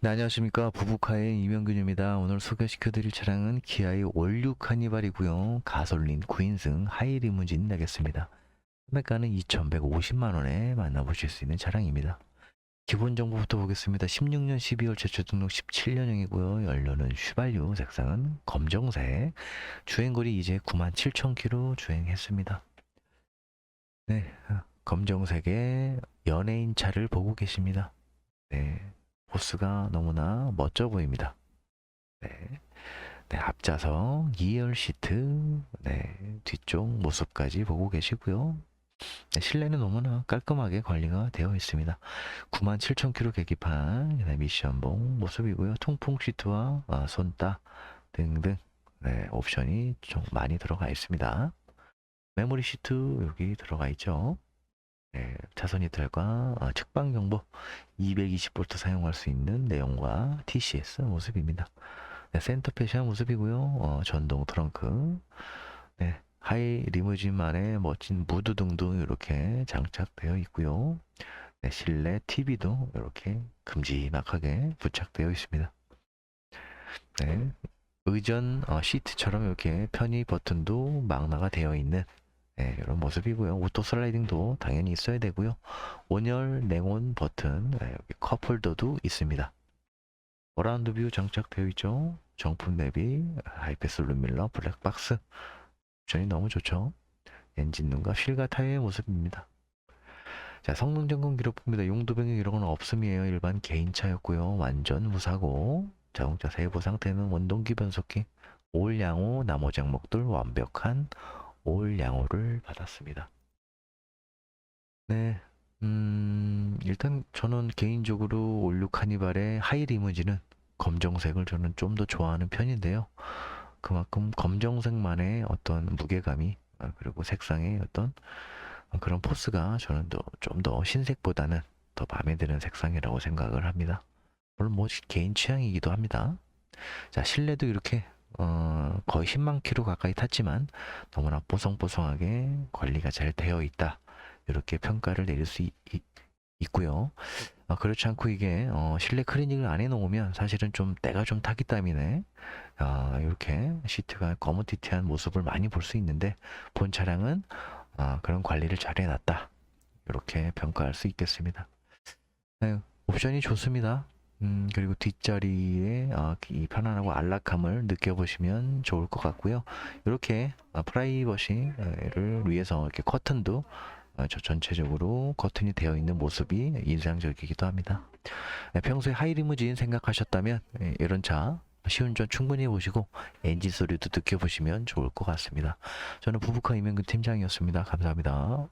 네, 안녕하십니까. 부부카의 이명균입니다. 오늘 소개시켜드릴 차량은 기아의 올류 카니발이고요. 가솔린 9인승 하이 리무진 내겠습니다. 금액가는 2,150만원에 만나보실 수 있는 차량입니다. 기본 정보부터 보겠습니다. 16년 12월 최초 등록 17년형이고요. 연료는 휘발유, 색상은 검정색, 주행거리 이제 97,000km 주행했습니다. 네, 검정색의 연예인 차를 보고 계십니다. 네, 포스가 너무나 멋져 보입니다. 네. 네, 앞좌석 2열 시트, 네, 뒤쪽 모습까지 보고 계시고요. 네, 실내는 너무나 깔끔하게 관리가 되어 있습니다. 97,000km 계기판, 네, 미션봉 모습이고요. 통풍 시트와 아, 손따 등등 네, 옵션이 좀 많이 들어가 있습니다. 메모리 시트 여기 들어가 있죠. 네, 차선 이탈과 어, 측방 정보 220V 사용할 수 있는 내용과 TCS 모습입니다. 네, 센터 패션 모습이고요. 어, 전동 트렁크, 네, 하이 리무진만의 멋진 무드 등도 이렇게 장착되어 있고요. 네, 실내 TV도 이렇게 큼지막하게 부착되어 있습니다. 네, 의전 어, 시트처럼 이렇게 편의 버튼도 망라가 되어 있는 네, 이런 모습이고요. 오토 슬라이딩도 당연히 있어야 되고요. 온열 냉온 버튼, 네, 여기 컵홀더도 있습니다. 어라운드 뷰 장착되어 있죠. 정품 내비, 하이패스 룸밀러, 블랙박스. 옵션이 너무 좋죠. 엔진룸과 휠과 타이어의 모습입니다. 자, 성능 점검 기록 봅니다. 용도 변경 이런 건 없음이에요. 일반 개인차였고요. 완전 무사고. 자동차 세부 상태는 원동기 변속기, 올 양호, 나머지 항목들 완벽한 올 양호를 받았습니다. 네, 음, 일단 저는 개인적으로 올류 카니발의 하이 리무진은 검정색을 저는 좀 더 좋아하는 편인데요. 그만큼 검정색만의 어떤 무게감이 아, 그리고 색상의 어떤 그런 포스가 저는 좀 더 흰색보다는 더 마음에 드는 색상이라고 생각을 합니다. 물론 뭐 개인 취향이기도 합니다. 자, 실내도 이렇게 어, 거의 10만 킬로 가까이 탔지만 너무나 뽀송뽀송하게 관리가 잘 되어 있다. 이렇게 평가를 내릴 수 있, 고요 어, 그렇지 않고 이게 어, 실내 클리닝을 안 해놓으면 사실은 좀 때가 좀 타기 때문에 어, 이렇게 시트가 거무튀튀한 모습을 많이 볼 수 있는데 본 차량은 어, 그런 관리를 잘 해놨다. 이렇게 평가할 수 있겠습니다. 네, 옵션이 좋습니다. 음, 그리고 뒷자리에 어, 이 편안하고 안락함을 느껴보시면 좋을 것 같고요. 이렇게 어, 프라이버시를 위해서 이렇게 커튼도 어, 저 전체적으로 커튼이 되어 있는 모습이 인상적이기도 합니다. 네, 평소에 하이리무진 생각하셨다면 예, 이런 차 시운전 충분히 해보시고 엔진 소리도 느껴보시면 좋을 것 같습니다. 저는 부부카 이명근 팀장이었습니다. 감사합니다.